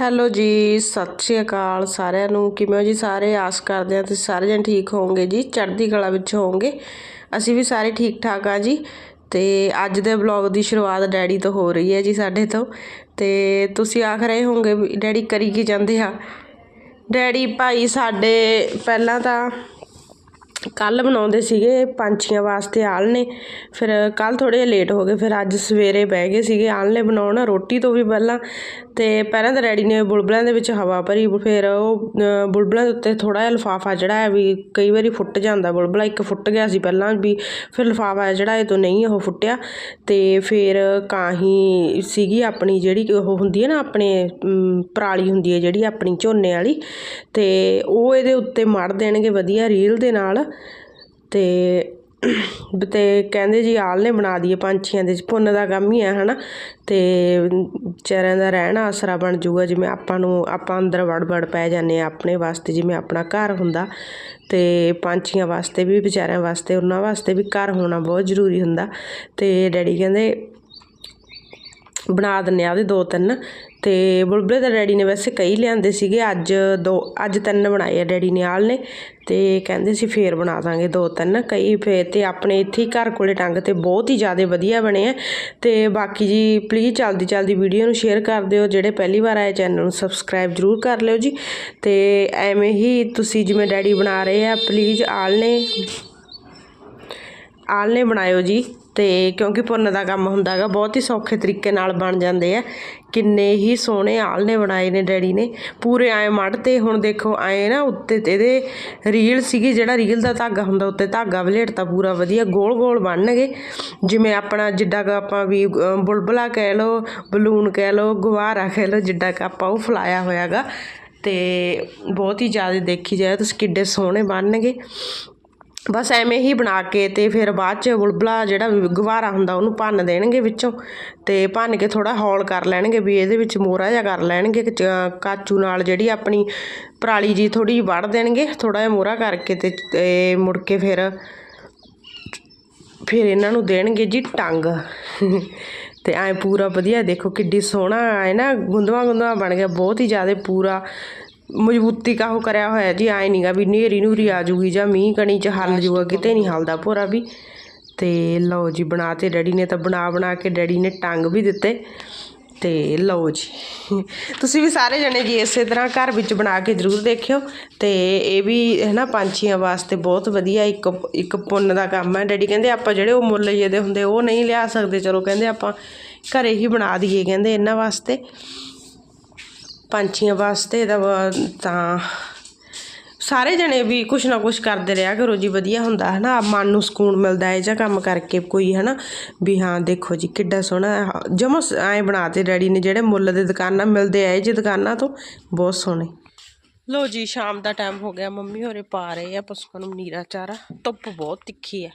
Hello ਜੀ, ਸਤਿ ਸ਼੍ਰੀ ਅਕਾਲ ਸਾਰਿਆਂ ਨੂੰ। ਕਿਵੇਂ ਹੋ ਜੀ ਸਾਰੇ? ਆਸ ਕਰਦੇ ਹਾਂ ਤੁਸੀਂ ਸਾਰੇ ਜਣ ਠੀਕ ਹੋਵੋਗੇ ਜੀ, ਚੜ੍ਹਦੀ ਕਲਾ ਵਿੱਚ ਹੋਵੋਗੇ। ਅਸੀਂ ਵੀ ਸਾਰੇ ਠੀਕ ਠਾਕ ਆ ਜੀ। ਤੇ ਅੱਜ ਦੇ ਵਲੌਗ ਦੀ ਸ਼ੁਰੂਆਤ ਡੈਡੀ ਤੋਂ ਹੋ ਰਹੀ ਹੈ ਜੀ ਸਾਡੇ ਤੋਂ। ਤੇ ਤੁਸੀਂ ਆਖ ਰਹੇ ਹੋਵੋਗੇ ਵੀ ਡੈਡੀ ਕਰੀ ਕੀ ਜਾਂਦੇ ਆ? ਡੈਡੀ ਭਾਈ ਸਾਡੇ ਪਹਿਲਾਂ ਤਾਂ ਕੱਲ ਬਣਾਉਂਦੇ ਸੀਗੇ, ਪੰਛੀਆਂ ਵਾਸਤੇ ਆਲਣੇ ਫਿਰ ਕੱਲ ਥੋੜੇ ਜਿਹਾ ਲੇਟ ਹੋ ਗਏ, ਫਿਰ ਅੱਜ ਸਵੇਰੇ ਬਹਿ ਗਏ ਸੀਗੇ ਆਲਣੇ ਬਣਾਉਣ। ਰੋਟੀ ਤੋਂ ਵੀ ਪਹਿਲਾਂ ਤੇ ਪਹਿਲਾਂ ਤਾਂ ਡੈਡੀ ਨੇ ਬੁਲਬੁਲਾਂ ਦੇ ਵਿੱਚ ਹਵਾ ਭਰੀ ਫਿਰ ਉਹ ਅ, ਦੇ ਉੱਤੇ ਥੋੜਾ ਜਿਹਾ ਲਿਫਾਫਾ ਹੈ ਵੀ ਕਈ ਵਾਰੀ ਫੁੱਟ ਜਾਂਦਾ ਬੁਲਬਲਾ ਇੱਕ ਫੁੱਟ ਗਿਆ ਸੀ ਪਹਿਲਾਂ ਵੀ ਫਿਰ ਲਿਫਾਫਾ ਇਹ ਤੋਂ ਨਹੀਂ ਉਹ ਫੁੱਟਿਆ ਤੇ ਫਿਰ ਕਾਹੀਂ ਸੀਗੀ ਆਪਣੀ ਜਿਹੜੀ ਉਹ ਹੁੰਦੀ ਹੈ ਨਾ ਆਪਣੇ ਪਰਾਲੀ ਹੁੰਦੀ ਹੈ ਜਿਹੜੀ ਆਪਣੀ ਝੋਨੇ ਵਾਲੀ ਤੇ ਉਹ ਇਹਦੇ ਉੱਤੇ ਮੜ ਦੇਣਗੇ ਵਧੀਆ ਰੀਲ ਦੇ ਨਾਲ ਤੇ ਤੇ ਕਹਿੰਦੇ ਜੀ ਆਲਣੇ ਬਣਾ ਦਈਏ ਪੰਛੀਆਂ ਦੇ, ਪੁੰਨ ਦਾ ਕੰਮ ਹੀ ਹੈ, ਹਨਾ? ਤੇ ਵਿਚਾਰਿਆਂ ਦਾ ਰਹਿਣਾ ਆਸਰਾ ਬਣ ਜਾਊਗਾ, ਜਿਵੇਂ ਆਪਾਂ ਨੂੰ, ਆਪਾਂ ਅੰਦਰ ਵੜ ਵੜ ਪੈ ਜਾਂਦੇ ਆ ਆਪਣੇ ਵਾਸਤੇ, ਜਿਵੇਂ ਆਪਣਾ ਘਰ ਹੁੰਦਾ। ਤੇ ਪੰਛੀਆਂ ਵਾਸਤੇ ਵੀ, ਵਿਚਾਰਿਆਂ ਵਾਸਤੇ, ਉਹਨਾਂ ਵਾਸਤੇ ਵੀ ਘਰ ਹੋਣਾ ਬਹੁਤ ਜ਼ਰੂਰੀ ਹੁੰਦਾ। ਤੇ ਡੈਡੀ ਕਹਿੰਦੇ ਬਣਾ ਦਿੰਨੇ ਆ ਉਹਦੇ ਦੋ ਤਿੰਨ। ਤੇ ਬੁਲਬੁਲੇ ਦਾ ਡੈਡੀ ਨੇ ਵੈਸੇ ਕਈ ਲਿਆਂਦੇ ਸੀਗੇ, ਅੱਜ ਦੋ, ਅੱਜ ਤਿੰਨ ਬਣਾਏ ਆ ਡੈਡੀ ਨੇ ਆਲ ਨੇ। ਤੇ ਕਹਿੰਦੇ ਸੀ ਫੇਰ ਬਣਾ ਦਾਂਗੇ ਦੋ ਤਿੰਨ। ਕਈ ਫੇਰ ਤੇ ਆਪਣੇ ਇੱਥੇ ਹੀ ਘਰ ਕੋਲੇ ਟੰਗ ਤੇ ਬਹੁਤ ਹੀ ਜ਼ਿਆਦਾ ਵਧੀਆ ਬਣੇ ਆ। ਤੇ ਬਾਕੀ ਜੀ ਪਲੀਜ਼ ਜਲਦੀ ਜਲਦੀ ਵੀਡੀਓ ਨੂੰ ਸ਼ੇਅਰ ਕਰ ਦਿਓ। ਜਿਹੜੇ ਪਹਿਲੀ ਵਾਰ ਆਏ ਚੈਨਲ ਨੂੰ ਸਬਸਕ੍ਰਾਈਬ ਜਰੂਰ ਕਰ ਲਿਓ ਜੀ। ਤੇ ਐਵੇਂ ਹੀ ਤੁਸੀਂ ਜਿਵੇਂ ਡੈਡੀ ਬਣਾ ਰਹੇ ਆ ਪਲੀਜ਼ ਆਲ਼ ਨੇ ਆਲ ਨੇ ਬਣਾਇਓ ਜੀ। ਤੇ ਕਿਉਂਕਿ ਪੁੰਨ ਦਾ ਕੰਮ ਹੁੰਦਾ ਹੈਗਾ, ਬਹੁਤ ਹੀ ਸੌਖੇ ਤਰੀਕੇ ਨਾਲ ਬਣ ਜਾਂਦੇ ਆ। ਕਿੰਨੇ ਹੀ ਸੋਹਣੇ ਆਲਣੇ ਬਣਾਏ ਨੇ ਡੈਡੀ ਨੇ। ਪੂਰੇ ਐ ਮੜ ਤੇ ਹੁਣ ਦੇਖੋ, ਐ ਨਾ ਉੱਤੇ ਤੇ ਇਹਦੇ ਰੀਲ ਸੀਗੀ, ਜਿਹੜਾ ਰੀਲ ਦਾ ਧਾਗਾ ਹੁੰਦਾ, ਉੱਤੇ ਧਾਗਾ ਵਲੇਟਤਾ ਪੂਰਾ ਵਧੀਆ ਗੋਲ ਗੋਲ ਬਣਨਗੇ। ਜਿਵੇਂ ਆਪਣਾ ਜਿੱਡਾ ਕ ਆਪਾਂ ਵੀ ਬੁਲਬੁਲਾ ਕਹਿ ਲਓ, ਬਲੂਨ ਕਹਿ ਲਓ, ਗੁਬਾਰਾ ਕਹਿ ਲਓ, ਜਿੱਡਾ ਕ ਆਪਾਂ ਉਹ ਫਲਾਇਆ ਹੋਇਆਗਾ ਤੇ ਬਹੁਤ ਹੀ ਜ਼ਿਆਦਾ ਦੇਖੀ ਜਾਏ ਤੁਸੀਂ ਕਿੱਡੇ ਸੋਹਣੇ ਬਣਨਗੇ। ਬਸ ਐਵੇਂ ਹੀ ਬਣਾ ਕੇ ਤੇ ਫਿਰ ਬਾਅਦ ਚ ਬੁਲਬਲਾ ਜਿਹੜਾ ਗੁਬਾਰਾ ਹੁੰਦਾ ਉਹਨੂੰ ਭੰਨ ਦੇਣਗੇ ਵਿੱਚੋਂ ਤੇ ਭੰਨ ਕੇ ਥੋੜਾ ਹੌਲ ਕਰ ਲੈਣਗੇ ਵੀ ਇਹਦੇ ਵਿੱਚ ਮੋਰਾ ਜਿਹਾ ਕਰ ਲੈਣਗੇ ਚ- ਕਾਚੂ ਨਾਲ ਜਿਹੜੀ ਆਪਣੀ ਪਰਾਲੀ ਜੀ ਥੋੜੀ ਜਿਹੀ ਵੜ ਦੇਣਗੇ ਥੋੜਾ ਜਿਹਾ ਮੋਰਾ ਕਰਕੇ ਤੇ ਤੇ ਮੁੜ ਕੇ ਫਿਰ ਫਿਰ ਇਹਨਾਂ ਨੂੰ ਦੇਣਗੇ ਜੀ ਟੰਗ। ਤੇ ਐ ਪੂਰਾ ਵਧੀਆ ਦੇਖੋ ਕਿੱਡੀ ਸੋਹਣਾ ਐ ਨਾ ਗੁੰਦਵਾ ਗੁੰਦਵਾ ਬਣ ਗਿਆ, ਬਹੁਤ ਹੀ ਜ਼ਿਆਦਾ ਪੂਰਾ ਮਜ਼ਬੂਤੀ ਕਾਹੋ ਕਰਿਆ ਹੋਇਆ ਜੀ ਐ ਨਹੀਂਗਾ ਵੀ ਨੇਰੀ ਨੂਰੀ ਆ ਜੂਗੀ ਜਾਂ ਮੀਂਹ ਕਣੀ ਚ ਹੱਲ ਜੂਗਾ ਕਿਤੇ ਨਹੀਂ ਹਲਦਾ ਭੋਰਾ ਵੀ। ਤੇ ਲਓ ਜੀ ਬਣਾ ਤੇ ਡੈਡੀ ਨੇ ਤਾਂ ਬਣਾ ਬਣਾ ਕੇ ਡੈਡੀ ਨੇ ਟੰਗ ਵੀ ਦਿੱਤੇ। ਤੇ ਲਓ ਜੀ ਤੁਸੀਂ ਵੀ ਸਾਰੇ ਜਣੇ ਜੀ ਇਸੇ ਤਰ੍ਹਾਂ ਘਰ ਵਿੱਚ ਬਣਾ ਕੇ ਜ਼ਰੂਰ ਦੇਖਿਓ। ਤੇ ਇਹ ਵੀ ਹੈ ਨਾ ਪੰਛੀਆਂ ਵਾਸਤੇ ਬਹੁਤ ਵਧੀਆ ਇੱਕ ਇੱਕ ਪੁੰਨ ਦਾ ਕੰਮ ਹੈ। ਡੈਡੀ ਕਹਿੰਦੇ ਆਪਾਂ ਜਿਹੜੇ ਉਹ ਮੁੱਲ ਜਿਹੇ ਦੇ ਹੁੰਦੇ ਉਹ ਨਹੀਂ ਲਿਆ ਸਕਦੇ। ਚਲੋ ਕਹਿੰਦੇ ਆਪਾਂ ਘਰੇ ਹੀ ਬਣਾ ਦਈਏ ਕਹਿੰਦੇ ਇਹਨਾਂ ਵਾਸਤੇ। ਪੰਛੀਆਂ ਵਾਸਤੇ ਦਾ ਤਾਂ ਸਾਰੇ ਜਣੇ ਵੀ ਕੁਛ ਨਾ ਕੁਛ ਕਰਦੇ ਰਿਹਾ ਕਰੋ ਜੀ, ਵਧੀਆ ਹੁੰਦਾ ਹੈ ਨਾ ਮਨ ਨੂੰ ਸਕੂਨ ਮਿਲਦਾ ਹੈ ਜਾਂ ਕੰਮ ਕਰਕੇ ਕੋਈ ਹੈ ਨਾ ਵੀ ਹਾਂ, ਦੇਖੋ ਜੀ ਕਿੱਡਾ ਸੋਹਣਾ ਜਮਾ ਐ ਬਣਾਤੇ ਡੈਡੀ ਨੇ ਜਿਹੜੇ ਮੁੱਲ ਦੇ ਦੁਕਾਨਾਂ ਮਿਲਦੇ ਆ, ਇਹ ਜੀ ਦੁਕਾਨਾਂ ਤੋਂ ਬਹੁਤ ਸੋਹਣੇ। ਲੋ ਜੀ, ਸ਼ਾਮ ਦਾ ਟਾਈਮ ਹੋ ਗਿਆ, ਮੰਮੀ ਹੋਰੇ ਪਾ ਰਹੇ ਆ ਪਸ਼ੂਆਂ ਨੂੰ ਨੀਰਾ ਚਾਰਾ। ਧੁੱਪ ਬਹੁਤ ਤਿੱਖੀ ਹੈ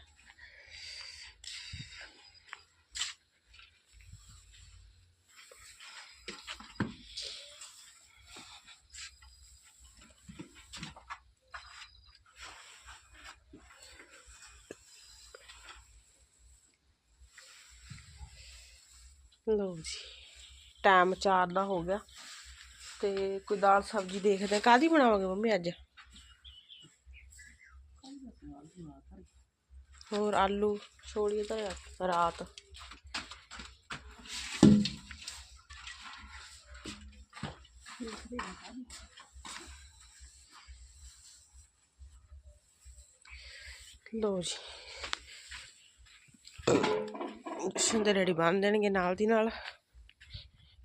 ਲਓ ਜੀ ਟਾਈਮ 4 ਦਾ ਹੋ ਗਿਆ ਤੇ ਕੋਈ ਦਾਲ ਸਬਜ਼ੀ ਦੇਖਦੇ ਆ। ਕਾਦੀ ਬਣਾਵਾਂਗੇ ਮੰਮੀ ਅੱਜ? ਹੋਰ ਆਲੂ ਛੋਲੀਏ ਤਾਂ ਰਾਤ। ਲੋ ਜੀ। ਸਿੰਦੇ ਰੈਡੀ ਬੰਨ ਦੇਣਗੇ ਨਾਲ ਦੀ ਨਾਲ।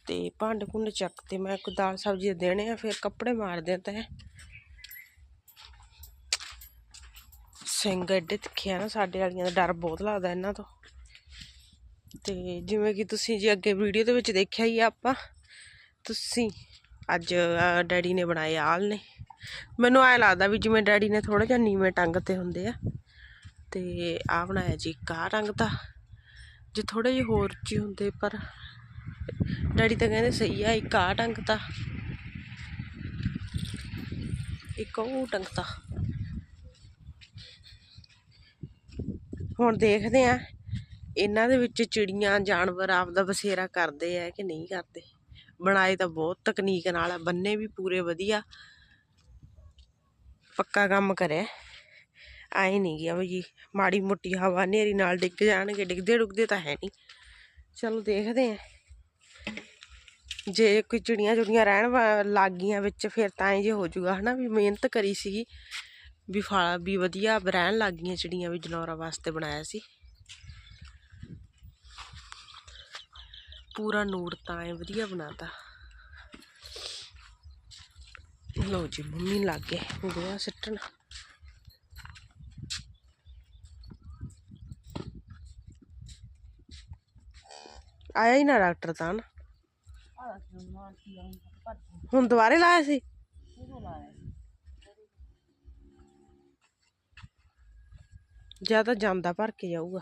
ਤੇ ਭਾਂਡੇ ਭੁੰਡੇ ਚੱਕ ਤੇ ਮੈਂ ਕੋਈ ਦਾਲ ਸਬਜ਼ੀ ਦੇਣੇ ਆ, ਫਿਰ ਕੱਪੜੇ ਮਾਰਦੇ ਤਾਂ। ਸਿੰਘ ਐਡੇ ਤਿੱਖੇ ਆ ਨਾ ਸਾਡੇ ਵਾਲੀਆਂ ਦਾ, ਡਰ ਬਹੁਤ ਲੱਗਦਾ ਇਹਨਾਂ ਤੋਂ। ਤੇ ਜਿਵੇਂ ਕਿ ਤੁਸੀਂ ਜੀ ਅੱਗੇ ਵੀਡੀਓ ਦੇ ਵਿੱਚ ਦੇਖਿਆ ਹੀ ਆ ਆਪਾਂ, ਤੁਸੀਂ ਅੱਜ ਡੈਡੀ ਨੇ ਬਣਾਏ ਆਲ ਨੇ। ਮੈਨੂੰ ਐ ਲੱਗਦਾ ਵੀ ਜਿਵੇਂ ਡੈਡੀ ਨੇ ਥੋੜਾ ਜਿਹਾ ਨੀਵੇਂ ਟੰਗ ਤੇ ਹੁੰਦੇ ਆ। ਤੇ ਆ ਬਣਾਇਆ ਜੀ ਕਾ ਰੰਗ ਦਾ। ਜੇ ਥੋੜੇ ਜਿਹੇ ਹੋਰ ਉੱਚੇ ਹੁੰਦੇ, ਪਰ ਡੈਡੀ ਤਾਂ ਕਹਿੰਦੇ ਸਹੀ ਆ, ਇੱਕ ਆ ਟੰਗਤਾ। ਇੱਕ ਉਹ ਟੰਗਤਾ। ਹੁਣ ਦੇਖਦੇ ਆ, ਇਹਨਾਂ ਦੇ ਵਿੱਚ ਚਿੜੀਆਂ, ਜਾਨਵਰ ਆਪਦਾ ਬਸੇਰਾ ਕਰਦੇ ਆ ਕਿ ਨਹੀਂ ਕਰਦੇ? ਬਣਾਏ ਤਾਂ ਬਹੁਤ ਤਕਨੀਕ ਨਾਲ ਆ, ਬੰਨੇ ਵੀ ਪੂਰੇ ਵਧੀਆ। ਪੱਕਾ ਕੰਮ ਕਰਿਆ। ਆਏ ਨਹੀਂ ਗਿਆ ਵੀ ਮਾੜੀ ਮੋਟੀ ਹਵਾ ਹਨੇਰੀ ਨਾਲ ਡਿੱਗ ਜਾਣਗੇ, ਡਿੱਗਦੇ ਡੁੱਗਦੇ ਤਾਂ ਹੈ ਨਹੀਂ ਚਲੋ ਦੇਖਦੇ ਆ। ਜੇ ਕੋਈ ਚਿੜੀਆਂ ਚੁੜੀਆਂ ਰਹਿਣ ਲੱਗ ਗਈਆਂ ਵਿੱਚ, ਫਿਰ ਤਾਂ ਇਹ ਜੇ ਹੋ ਜਾਊਗਾ ਹਨਾ, ਵੀ ਮਿਹਨਤ ਕਰੀ ਸੀਗੀ, ਵੀ ਫਲ, ਵੀ ਵਧੀਆ ਰਹਿਣ ਲੱਗ ਗਈਆਂ ਚਿੜੀਆਂ ਵੀ ਜਨੌਰਾਂ ਵਾਸਤੇ ਬਣਾਇਆ ਸੀ। ਪੂਰਾ ਨੂਰ ਤਾਂ ਐ ਵਧੀਆ ਬਣਾਤਾ। ਲਓ ਜੀ, ਮੰਮੀ ਲੱਗ ਗੋਆ ਗੋਹਾ ਸਿੱਟਣ। ਆਇਆ ਹੀ ਨਾ ਡਾਕਟਰ ਤਾਂ। ਨਾ ਹੁਣ ਦੁਬਾਰੇ ਲਾਇਆ ਸੀ? ਜਾਂ ਤਾਂ ਜਾਂਦਾ ਭਰ ਕੇ ਜਾਊਗਾ।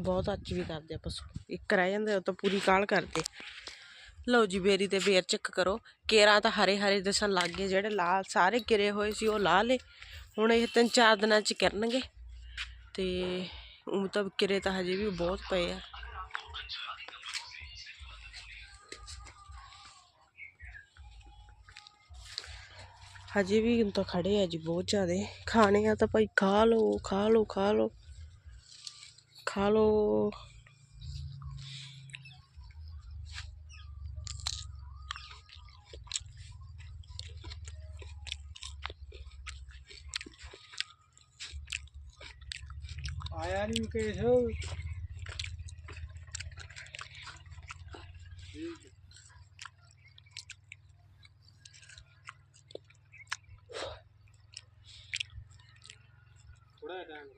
ਬਹੁਤ ਅੱਛ ਵੀ ਕਰਦੇ ਆ ਪਸ਼ੂ ਇੱਕ ਰਹਿ ਜਾਂਦੇ ਉਹ ਤਾਂ ਪੂਰੀ ਕਾਲ ਕਰਦੇ। ਲਓ ਜੀ, ਬੇਰੀ ਤੇ ਬੇਰ ਚੈੱਕ ਕਰੋ। ਕੇਰਾ ਤਾਂ ਹਰੇ ਹਰੇ ਦਿਸਣ ਲੱਗ ਗਏ, ਜਿਹੜੇ ਲਾਲ ਸਾਰੇ ਕਿਰੇ ਹੋਏ ਸੀ, ਉਹ ਲਾ ਲੇ ਹੁਣ ਇਹ ਤਿੰਨ ਚਾਰ ਦਿਨਾਂ ਚ ਕਰਨਗੇ। ਤੇ ਉਹ ਤਾਂ ਕਿਰੇ ਤਾਂ ਹਜੇ ਵੀ ਬਹੁਤ ਪਏ ਆ। ਹਜੇ ਵੀ ਹੁਣ ਤਾਂ ਖੜੇ ਆ ਜੀ ਬਹੁਤ ਜ਼ਿਆਦੇ। ਖਾਣੇ ਆ ਤਾਂ ਭਾਈ ਖਾ ਲਓ ਖਾ ਲਓ ਖਾ ਲਓ। ਖਾ ਲਓ ਆਇਆ ਨਹੀਂ ਮੁਕੇਸ਼ ਥੋੜਾ ਟਾਈਮ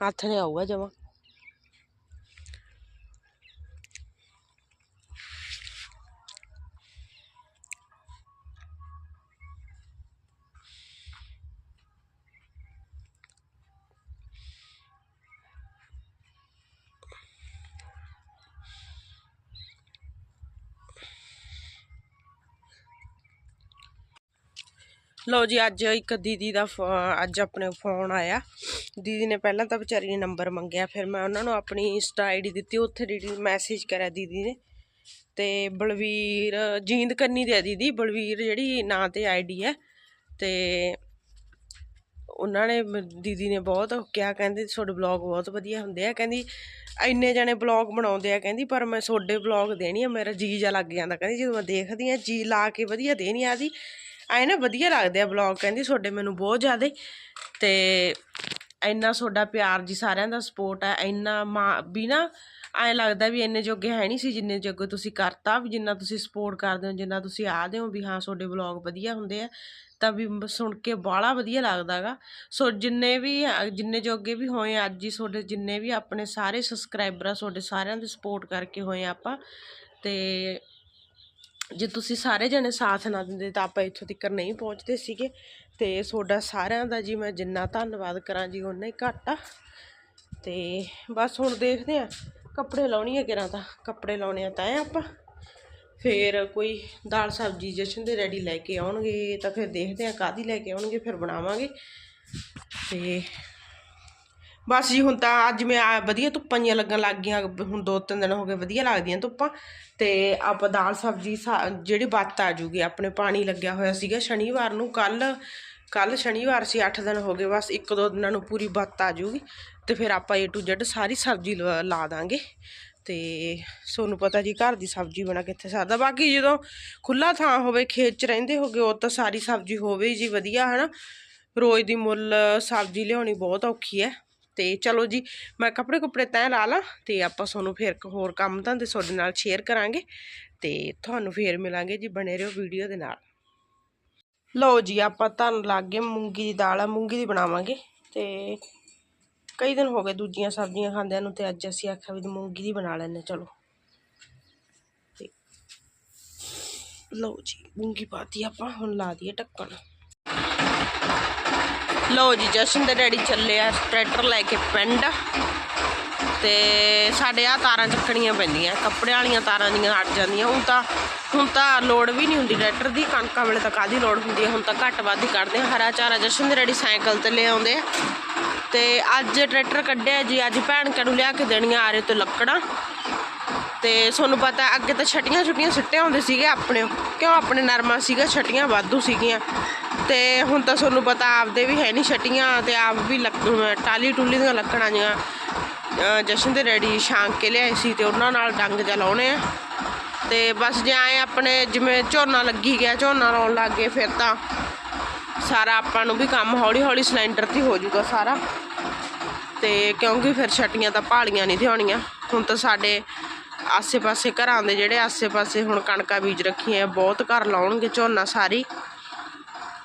ਹੱਥ ਨੇ ਆਊਗਾ ਜਮਾ। ਲਓ ਜੀ ਅੱਜ ਇੱਕ ਦੀਦੀ ਦਾ ਅੱਜ ਆਪਣੇ ਫੋਨ ਆਇਆ। ਦੀਦੀ ਨੇ ਪਹਿਲਾਂ ਤਾਂ ਵਿਚਾਰੀ ਨੇ ਨੰਬਰ ਮੰਗਿਆ, ਫਿਰ ਮੈਂ ਉਹਨਾਂ ਨੂੰ ਆਪਣੀ ਇੰਸਟਾ ਆਈਡੀ ਦਿੱਤੀ, ਉੱਥੇ ਡੀਡੀ ਮੈਸੇਜ ਕਰਿਆ ਦੀਦੀ ਨੇ। ਤੇ ਬਲਵੀਰ, ਜੀਂਦ ਕੰਨੀ ਦੇ ਆ ਦੀਦੀ, ਬਲਵੀਰ ਜਿਹੜੀ ਨਾਂ ਤੇ ਆਈਡੀ ਹੈ। ਤੇ ਉਹਨਾਂ ਨੇ ਦੀਦੀ ਨੇ ਬਹੁਤ ਕਿਹਾ, ਕਹਿੰਦੇ ਤੁਹਾਡੇ ਬਲੌਗ ਬਹੁਤ ਵਧੀਆ ਹੁੰਦੇ ਆ। ਕਹਿੰਦੀ ਇੰਨੇ ਜਣੇ ਬਲੌਗ ਬਣਾਉਂਦੇ ਆ, ਕਹਿੰਦੀ ਪਰ ਮੈਂ ਤੁਹਾਡੇ ਬਲੌਗ ਦੇਣੀ ਆ, ਮੇਰਾ ਜੀ ਜਾ ਲੱਗ ਜਾਂਦਾ। ਕਹਿੰਦੀ ਜਦੋਂ ਮੈਂ ਦੇਖਦੀ ਆ ਜੀ ਲਾ ਕੇ ਵਧੀਆ ਦੇਣੀ ਆ ਦੀ ਐ ਨਾ ਵਧੀਆ ਲੱਗਦੇ ਆ ਬਲੌਗ ਕਹਿੰਦੀ ਤੁਹਾਡੇ ਮੈਨੂੰ ਬਹੁਤ ਜ਼ਿਆਦਾ। ਤੇ ਇੰਨਾ ਤੁਹਾਡਾ ਪਿਆਰ ਜੀ ਸਾਰਿਆਂ ਦਾ ਸਪੋਰਟ ਹੈ ਇੰਨਾ ਮਾਂ, ਵੀ ਨਾ ਐਂ ਲੱਗਦਾ ਵੀ ਇੰਨੇ ਜੋਗੇ ਹੈ ਨਹੀਂ ਸੀ ਜਿੰਨੇ ਜੋਗੇ ਤੁਸੀਂ ਕਰਤਾ, ਵੀ ਜਿੰਨਾ ਤੁਸੀਂ ਸਪੋਰਟ ਕਰਦੇ ਹੋ, ਜਿੰਨਾ ਤੁਸੀਂ ਆਦੇ ਹੋ ਵੀ ਹਾਂ ਤੁਹਾਡੇ ਬਲੌਗ ਵਧੀਆ ਹੁੰਦੇ ਆ, ਤਾਂ ਵੀ ਸੁਣ ਕੇ ਬਾਹਲਾ ਵਧੀਆ ਲੱਗਦਾਗਾ ਸੋ ਜਿੰਨੇ ਵੀ, ਜਿੰਨੇ ਜੋਗੇ ਵੀ ਹੋਏ ਅੱਜ ਹੀ ਤੁਹਾਡੇ ਜਿੰਨੇ ਵੀ ਆਪਣੇ ਸਾਰੇ ਸਬਸਕ੍ਰਾਈਬਰ ਆ ਤੁਹਾਡੇ ਸਾਰਿਆਂ ਦੀ ਸਪੋਰਟ ਕਰਕੇ ਹੋਏ ਆ ਆਪਾਂ, ਤੇ ਜੇ ਤੁਸੀਂ ਸਾਰੇ ਜਣੇ ਸਾਥ ਨਾ ਦਿੰਦੇ ਤਾਂ ਆਪਾਂ ਇੱਥੋਂ ਤੱਕ ਨਹੀਂ ਪਹੁੰਚਦੇ ਸੀਗੇ। ਤੇ ਤੁਹਾਡਾ ਸਾਰਿਆਂ ਦਾ ਜੀ ਮੈਂ ਜਿੰਨਾ ਧੰਨਵਾਦ ਕਰਾਂ ਜੀ ਉਹਨਾਂ ਹੀ ਘੱਟ ਆ। ਤੇ ਬਸ ਹੁਣ ਦੇਖਦੇ ਆ, ਕੱਪੜੇ ਲਾਉਣੀ ਆ ਕਿਰਾਂ ਤਾਂ, ਕੱਪੜੇ ਲਾਉਣੇ ਆ ਤਾਂ ਆਪਾਂ। ਫਿਰ ਕੋਈ ਦਾਲ ਸਬਜ਼ੀ ਜਸ਼ਨ ਦੇ ਰੈਡੀ ਲੈ ਕੇ ਆਉਣਗੇ ਤਾਂ ਫਿਰ ਦੇਖਦੇ ਆ ਕਾਦੀ ਲੈ ਕੇ ਆਉਣਗੇ, ਫਿਰ ਬਣਾਵਾਂਗੇ। ਤੇ ਬਸ ਜੀ, ਹੁਣ ਤਾਂ ਅੱਜ ਮੈਂ ਆ ਵਧੀਆ ਧੁੱਪਾਂ ਜੀਆਂ ਲੱਗਣ ਲੱਗ ਗਈਆਂ, ਹੁਣ ਦੋ ਤਿੰਨ ਦਿਨ ਹੋ ਗਏ ਵਧੀਆ ਲੱਗਦੀਆਂ ਧੁੱਪਾਂ। ਤੇ ਆਪਾਂ ਦਾਲ ਸਬਜ਼ੀ ਸਾ- ਜਿਹੜੀ ਬੱਤ ਆ ਜੂਗੀ, ਆਪਣੇ ਪਾਣੀ ਲੱਗਿਆ ਹੋਇਆ ਸੀਗਾ ਸ਼ਨੀਵਾਰ ਨੂੰ ਕੱਲ ਕੱਲ ਸ਼ਨੀਵਾਰ ਸੀ 8 ਦਿਨ ਹੋ ਗਏ, ਬਸ ਇੱਕ ਦੋ ਦਿਨਾਂ ਨੂੰ ਪੂਰੀ ਬੱਤ ਆ ਜੂਗੀ। ਤੇ ਫਿਰ ਆਪਾਂ ਏ ਟੂ Z ਸਾਰੀ ਸਬਜ਼ੀ ਲ- ਲਾ ਦਾਂਗੇ। ਤੇ ਤੁਹਾਨੂੰ ਪਤਾ ਜੀ, ਘਰ ਦੀ ਸਬਜ਼ੀ ਬਣਾ ਕਿੱਥੇ ਸਰਦਾ ਬਾਕੀ ਜਦੋਂ ਖੁੱਲਾ ਥਾਂ ਹੋਵੇ, ਖੇਤ 'ਚ ਰਹਿੰਦੇ ਹੋਗੇ, ਉਹ ਤਾਂ ਸਾਰੀ ਸਬਜ਼ੀ ਹੋਵੇ ਜੀ ਵਧੀਆ, ਹਨਾ। ਰੋਜ਼ ਦੀ ਮੁੱਲ ਸਬਜ਼ੀ ਲਿਆਉਣੀ ਬਹੁਤ ਔਖੀ ਹੈ। ਤੇ ਚਲੋ ਜੀ, ਮੈਂ ਕੱਪੜੇ ਕੁਪੜੇ ਤੈਅ ਲਾ ਲਾਂ ਤੇ ਆਪਾਂ ਤੁਹਾਨੂੰ ਫੇਰ ਇੱਕ ਹੋਰ ਕੰਮ ਧੰਦੇ ਤੁਹਾਡੇ ਨਾਲ ਸ਼ੇਅਰ ਕਰਾਂਗੇ ਤੇ ਤੁਹਾਨੂੰ ਫੇਰ ਮਿਲਾਂਗੇ ਜੀ ਬਣੇ ਰਹੋ ਵੀਡੀਓ ਦੇ ਨਾਲ। ਲਓ ਜੀ, ਆਪਾਂ ਤੁਹਾਨੂੰ ਲੱਗ ਮੂੰਗੀ ਦੀ ਦਾਲ ਆ, ਮੂੰਗੀ ਦੀ ਬਣਾਵਾਂਗੇ ਤੇ ਕਈ ਦਿਨ ਹੋ ਗਏ ਦੂਜੀਆਂ ਸਬਜ਼ੀਆਂ ਖਾਂਦਿਆਂ ਨੂੰ ਤੇ ਅੱਜ ਅਸੀਂ ਆਖਿਆ ਵੀ ਮੂੰਗੀ ਦੀ ਬਣਾ ਲੈਨੇ ਚਲੋ। ਤੇ ਲਓ ਜੀ, ਮੂੰਗੀ ਪਾਤੀ ਆਪਾਂ, ਹੁਣ ਲਾ ਦਈਏ ਢੱਕਣ। ਲਓ ਜੀ, ਜਸ਼ਨ ਦੇ ਡੈਡੀ ਚੱਲੇ ਆ ਟਰੈਕਟਰ ਲੈ ਕੇ ਪਿੰਡ। ਤੇ ਸਾਡੇ ਆ ਤਾਰਾਂ ਚੱਕਣੀਆਂ ਪੈਂਦੀਆਂ ਕੱਪੜੇ ਵਾਲੀਆਂ ਤਾਰਾਂ ਦੀਆਂ ਹਟ ਜਾਂਦੀਆਂ। ਹੁਣ ਤਾਂ ਹੁਣ ਤਾਂ ਲੋੜ ਵੀ ਨਹੀਂ ਹੁੰਦੀ ਟਰੈਕਟਰ ਦੀ, ਕਣਕਾਂ ਵੇਲੇ ਤਾਂ ਕਾਦੀ ਲੋੜ ਹੁੰਦੀ ਹੈ? ਹੁਣ ਤਾਂ ਘੱਟ ਵੱਧ ਹੀ ਕੱਢਦੇ ਆ। ਹਰਾ ਚਾਰਾ ਜਸ਼ਨ ਦੇ ਡੈਡੀ ਸਾਈਕਲ ਤੇ ਲੈ ਆਉਂਦੇ ਆ। ਤੇ ਅੱਜ ਟਰੈਕਟਰ ਕੱਢਿਆ ਜੀ, ਅੱਜ ਭੈਣ ਨੂੰ ਲਿਆ ਕੇ ਦੇਣੀਆਂ ਆਰੇ ਤੋਂ ਲੱਕੜਾਂ। ਤੇ ਤੁਹਾਨੂੰ ਪਤਾ ਅੱਗੇ ਤਾਂ ਛਟੀਆਂ ਛੁੱਟੀਆਂ ਸਿੱਟੇ ਹੁੰਦੇ ਸੀਗੇ ਆਪਣੇ, ਕਿਉਂ ਆਪਣੇ ਨਰਮਾ ਸੀਗਾ, ਛਟੀਆਂ ਵਾਧੂ ਸੀਗੀਆਂ। ਤੇ ਹੁਣ ਤਾਂ ਤੁਹਾਨੂੰ ਪਤਾ ਆਪਦੇ ਵੀ ਹੈ ਨਹੀਂ ਛਟੀਆਂ ਤੇ ਆਪ ਵੀ ਲੱਕ- ਟਾਲੀ ਟੁੱਲੀ ਦੀਆਂ ਲੱਕੜਾਂ ਜੀਆਂ ਜਸ਼ਨ ਦੇ ਰੈਡੀ ਛਾਂਕ ਕੇ ਲਿਆਏ ਸੀ ਤੇ ਉਹਨਾਂ ਨਾਲ ਡੰਗ ਜਿਹਾ ਲਾਉਣੇ ਆ। ਤੇ ਬਸ ਜੇ ਆਏ ਆਪਣੇ ਜਿਵੇਂ ਝੋਨਾ ਲੱਗੀ ਗਿਆ, ਝੋਨਾ ਲਾਉਣ ਲੱਗ ਗਏ, ਫਿਰ ਤਾਂ ਸਾਰਾ ਆਪਾਂ ਨੂੰ ਵੀ ਕੰਮ ਹੌਲੀ ਹੌਲੀ ਸਿਲੰਡਰ ਤੇ ਹੋ ਜਾਊਗਾ ਸਾਰਾ। ਤੇ ਕਿਉਂਕਿ ਫਿਰ ਛਟੀਆਂ ਤਾਂ ਭਾਲੀਆਂ ਨਹੀਂ ਦਿਹਾਉਣੀਆਂ। ਹੁਣ ਤਾਂ ਸਾਡੇ ਆਸੇ-ਪਾਸੇ ਘਰਾਂ ਦੇ ਜਿਹੜੇ ਆਸੇ-ਪਾਸੇ ਹੁਣ ਕਣਕਾਂ ਬੀਜ ਰੱਖੀਆਂ, ਬਹੁਤ ਘਰ ਲਾਉਣਗੇ ਝੋਨਾ ਸਾਰੀ।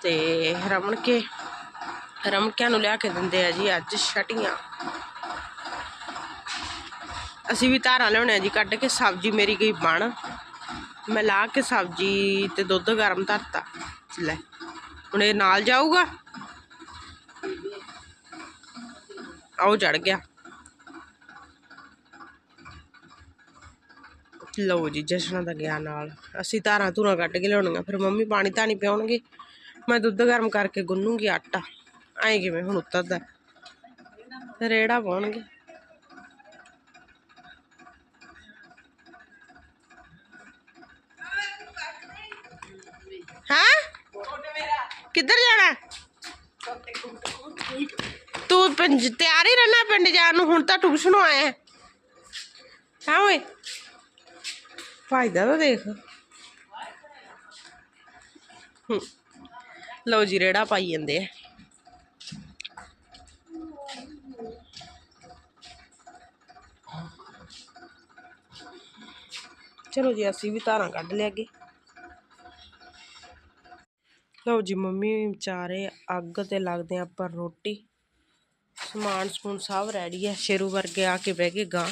ਤੇ ਰਮਣ ਕੇ ਰਮਕਿਆਂ ਨੂੰ ਲਿਆ ਕੇ ਦਿੰਦੇ ਆ ਜੀ ਅੱਜ ਛਟੀਆਂ। ਅਸੀਂ ਵੀ ਧਾਰਾਂ ਲਿਆਉਣੇ ਆ ਜੀ, ਕੱਢ ਕੇ ਸਬਜ਼ੀ ਮੇਰੀ ਗਈ ਬਣ। ਮੈਂ ਲਾ ਕੇ ਸਬਜ਼ੀ ਤੇ ਦੁੱਧ ਗਰਮ ਧਰਤਾ। ਲੈ, ਹੁਣ ਇਹ ਨਾਲ ਜਾਊਗਾ? ਆਓ ਚੜ ਗਿਆ। ਲਓ ਜੀ, ਜਸ਼ਨਾ ਦਾ ਗਿਆ ਨਾਲ। ਅਸੀਂ ਧਾਰਾਂ ਧੂਰਾਂ ਕੱਢ ਕੇ ਲਿਆਉਣੀਆਂ, ਫਿਰ ਮੰਮੀ ਪਾਣੀ ਧਾਣੀ ਪਿਆਉਣਗੇ। ਮੈਂ ਦੁੱਧ ਗਰਮ ਕਰਕੇ ਗੁੰਨੂਗੀ ਆਟਾ। ਐਂ ਕਿਵੇਂ ਹੁਣ ਉਤਰਦਾ ਰੇੜਾ ਪਾਉਣਗੇ। ਹਾਂ? ਕਿੱਧਰ ਜਾਣਾ ਤੂੰ ਪਿੰਡ ਤਿਆਰ ਹੀ ਰਹਿਣਾ ਪਿੰਡ ਜਾਣ ਨੂੰ, ਹੁਣ ਤਾਂ ਟਿਊਸ਼ਨ ਆਇਆ ਹਾਂ ਓਏ? ਫਾਇਦਾ ਤਾਂ ਦੇਖ। ਹੂੰ। ਲਓ ਜੀ, ਰੇੜਾ ਪਾਈ ਜਾਂਦੇ ਆ। ਚਲੋ ਜੀ, ਅਸੀਂ ਵੀ ਧਾਰਾਂ ਕੱਢ ਲਿਆ ਲਿਆਗੇ। ਲਓ ਜੀ, ਮੰਮੀ ਵਿਚਾਰੇ ਅੱਗ ਤੇ ਲੱਗਦੇ ਆ ਪਰ ਰੋਟੀ। ਸਮਾਨ ਸਮੂਨ ਸਭ ਰੈਡੀ ਹੈ ਸ਼ੇਰੂ ਵਰਗੇ ਆ ਕੇ ਬਹਿ ਗਏ ਗਾਂ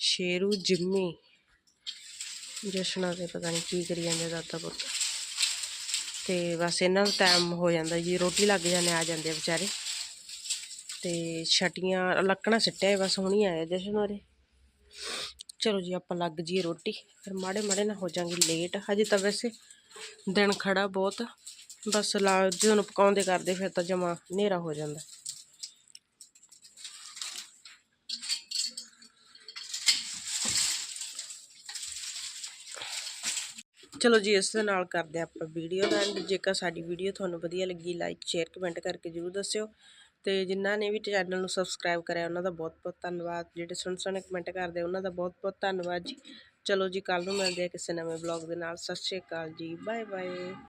ਸ਼ੇਰੂ, ਜਿੰਮੀ। ਜਸ਼ਨਾ ਤੇ ਪਤਾ ਨਹੀਂ ਕੀ ਕਰੀ ਜਾਂਦੇ ਦਾਦਾ ਪੁੱਤ। ਤੇ ਬਸ ਇਹਨਾਂ ਦਾ ਟਾਈਮ ਹੋ ਜਾਂਦਾ ਜੀ, ਰੋਟੀ ਲੱਗ ਜਾਂਦੇ, ਆ ਜਾਂਦੇ ਆ ਵਿਚਾਰੇ। ਤੇ ਛਟੀਆਂ, ਲੱਕੜਾਂ ਸਿੱਟਿਆ ਬਸ ਹੁਣੀ ਆਇਆ ਜਸ਼ਨ ਹੋਰੇ। ਚਲੋ ਜੀ, ਆਪਾਂ ਲੱਗ ਜੀਏ ਰੋਟੀ। ਫਿਰ ਮਾੜੇ ਮਾੜੇ ਨਾ ਹੋ ਜਾਾਂਗੇ ਲੇਟ ਹਜੇ ਤਾਂ ਵੈਸੇ ਦਿਨ ਖੜਾ ਬਹੁਤ। ਬਸ ਲਾ, ਜਦੋਂ ਪਕਾਉਂਦੇ ਕਰਦੇ, ਫਿਰ ਤਾਂ ਜਮਾ ਹਨੇਰਾ ਹੋ ਜਾਂਦਾ। ਚਲੋ ਜੀ, ਇਸ ਦੇ ਨਾਲ ਕਰਦੇ ਹਾਂ ਆਪਾਂ ਵੀਡੀਓ ਦਾ ਐਂਡ ਜੇਕਰ ਸਾਡੀ ਵੀਡੀਓ ਤੁਹਾਨੂੰ ਵਧੀਆ ਲੱਗੀ ਲਾਈਕ ਸ਼ੇਅਰ ਕਮੈਂਟ ਕਰਕੇ ਜਰੂਰ ਦੱਸਿਓ। ਤੇ ਜਿਨ੍ਹਾਂ ਨੇ ਵੀ ਚੈਨਲ ਨੂੰ ਸਬਸਕ੍ਰਾਈਬ ਕਰਿਆ, ਉਹਨਾਂ ਦਾ ਬਹੁਤ ਬਹੁਤ ਧੰਨਵਾਦ। ਜਿਹੜੇ ਸੁਣ ਸੁਣ ਕਮੈਂਟ ਕਰਦੇ, ਉਹਨਾਂ ਦਾ ਬਹੁਤ ਬਹੁਤ ਧੰਨਵਾਦ ਜੀ। ਚਲੋ ਜੀ ਕੱਲ ਨੂੰ ਮਿਲਦੇ ਆ ਕਿਸੇ ਨਵੇਂ ਬਲੌਗ ਦੇ ਨਾਲ। ਸਤਿ ਸ਼੍ਰੀ ਅਕਾਲ ਜੀ। Bye bye